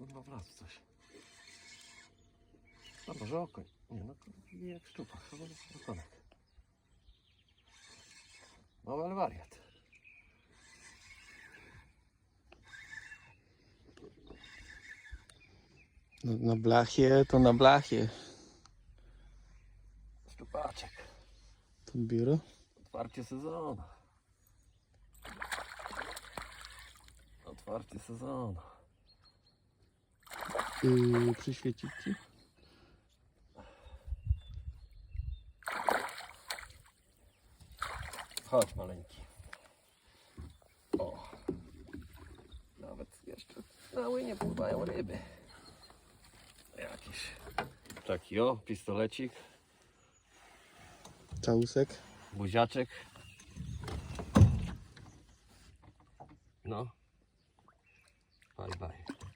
kurwa wlazł coś. A może okoń? Nie no, nie jak szczupak, chyba okonek. Ale wariat. No, na blachie to na blachie. Szczupaczek. To biuro. Otwarcie sezonu. Otwarcie sezonu. Yy, przyświecić ci? Chodź maleńki. O. Nawet jeszcze na łynie pływają ryby. Jakiś taki o, pistolecik, Całusek. buziaczek. No. Bye bye.